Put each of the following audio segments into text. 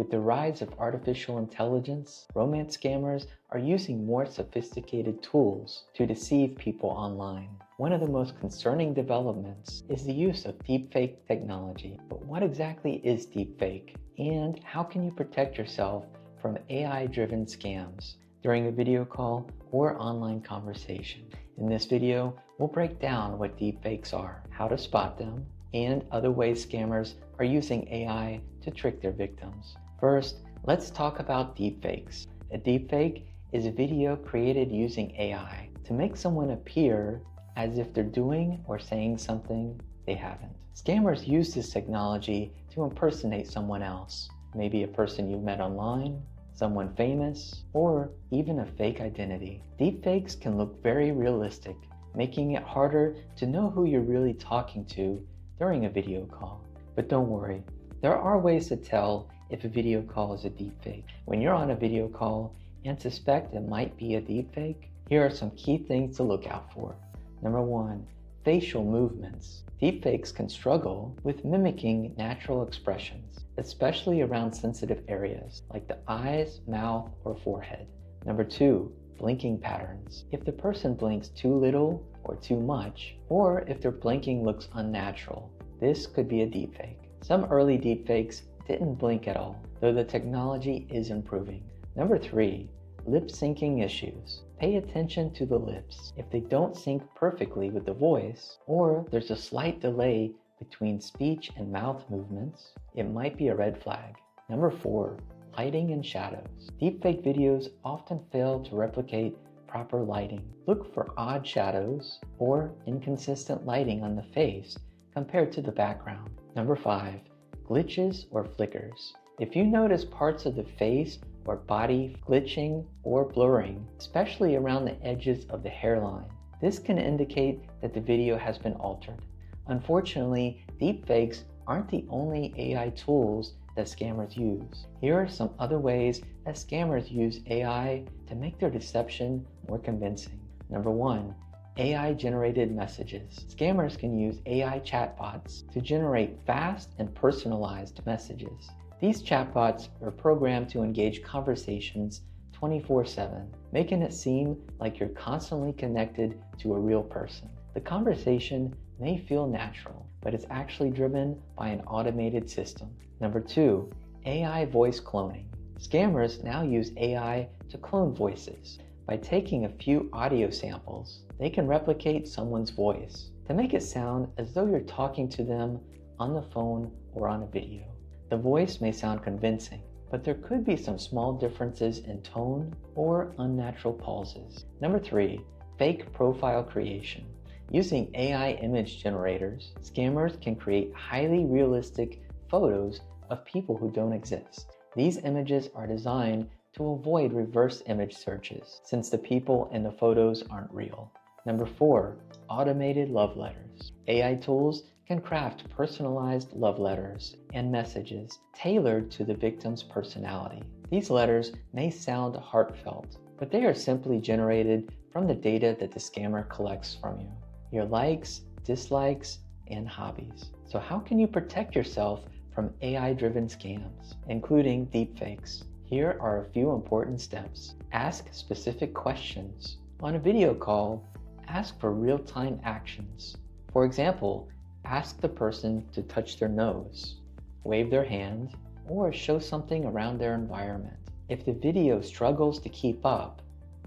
With the rise of artificial intelligence, romance scammers are using more sophisticated tools to deceive people online. One of the most concerning developments is the use of deepfake technology. But what exactly is deepfake? And how can you protect yourself from AI-driven scams during a video call or online conversation? In this video, we'll break down what deepfakes are, how to spot them, and other ways scammers are using AI to trick their victims. First, let's talk about deepfakes. A deepfake is a video created using AI to make someone appear as if they're doing or saying something they haven't. Scammers use this technology to impersonate someone else, maybe a person you've met online, someone famous, or even a fake identity. Deepfakes can look very realistic, making it harder to know who you're really talking to during a video call. But don't worry, there are ways to tell if a video call is a deepfake. When you're on a video call and suspect it might be a deepfake, here are some key things to look out for. Number one, facial movements. Deepfakes can struggle with mimicking natural expressions, especially around sensitive areas like the eyes, mouth, or forehead. Number two, blinking patterns. If the person blinks too little or too much, or if their blinking looks unnatural, this could be a deepfake. Some early deepfakes didn't blink at all, though the technology is improving. Number three, Lip syncing issues. Pay attention to the lips. If they don't sync perfectly with the voice, or there's a slight delay between speech and mouth movements, it might be a red flag. Number 4. Lighting and shadows. Deepfake videos often fail to replicate proper lighting. Look for odd shadows or inconsistent lighting on the face compared to the background. Number 5. Glitches or flickers. If you notice parts of the face or body glitching or blurring, especially around the edges of the hairline. This can indicate that the video has been altered. Unfortunately, deepfakes aren't the only AI tools that scammers use. Here are some other ways that scammers use AI to make their deception more convincing. Number one, AI generated messages. Scammers can use AI chatbots to generate fast and personalized messages. These chatbots are programmed to engage conversations 24 7, making it seem like you're constantly connected to a real person. The conversation may feel natural, but it's actually driven by an automated system. Number two, AI voice cloning. Scammers now use AI to clone voices. By taking a few audio samples, they can replicate someone's voice to make it sound as though you're talking to them on the phone or on a video. The voice may sound convincing, but there could be some small differences in tone or unnatural pauses. Number three, fake profile creation. Using AI image generators, scammers can create highly realistic photos of people who don't exist. These images are designed to avoid reverse image searches since the people in the photos aren't real. Number four, automated love letters. AI tools can craft personalized love letters and messages tailored to the victim's personality. These letters may sound heartfelt, but they are simply generated from the data that the scammer collects from you your likes, dislikes, and hobbies. So, how can you protect yourself from AI driven scams, including deepfakes? Here are a few important steps. Ask specific questions. On a video call, ask for real time actions. For example, Ask the person to touch their nose, wave their hand, or show something around their environment. If the video struggles to keep up,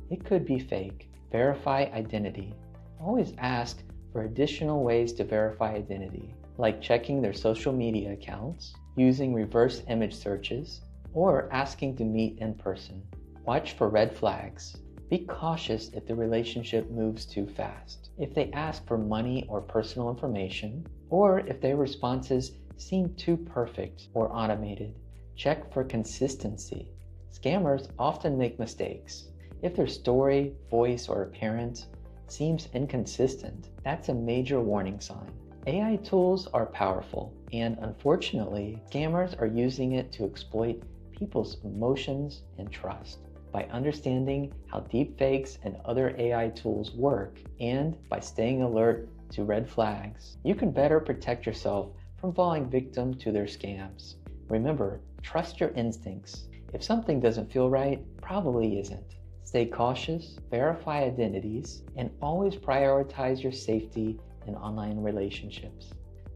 it could be fake. Verify identity. Always ask for additional ways to verify identity, like checking their social media accounts, using reverse image searches, or asking to meet in person. Watch for red flags. Be cautious if the relationship moves too fast. If they ask for money or personal information, or if their responses seem too perfect or automated, check for consistency. Scammers often make mistakes. If their story, voice, or appearance seems inconsistent, that's a major warning sign. AI tools are powerful, and unfortunately, scammers are using it to exploit people's emotions and trust by understanding how deepfakes and other AI tools work, and by staying alert to red flags, you can better protect yourself from falling victim to their scams. Remember, Trust your instincts. If something doesn't feel right, probably isn't. Stay cautious, verify identities, and always prioritize your safety in online relationships.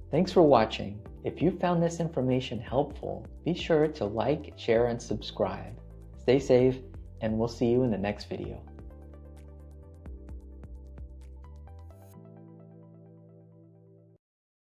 Thanks for watching. If you found this information helpful, be sure to like, share, and subscribe. Stay safe, and we'll see you in the next video.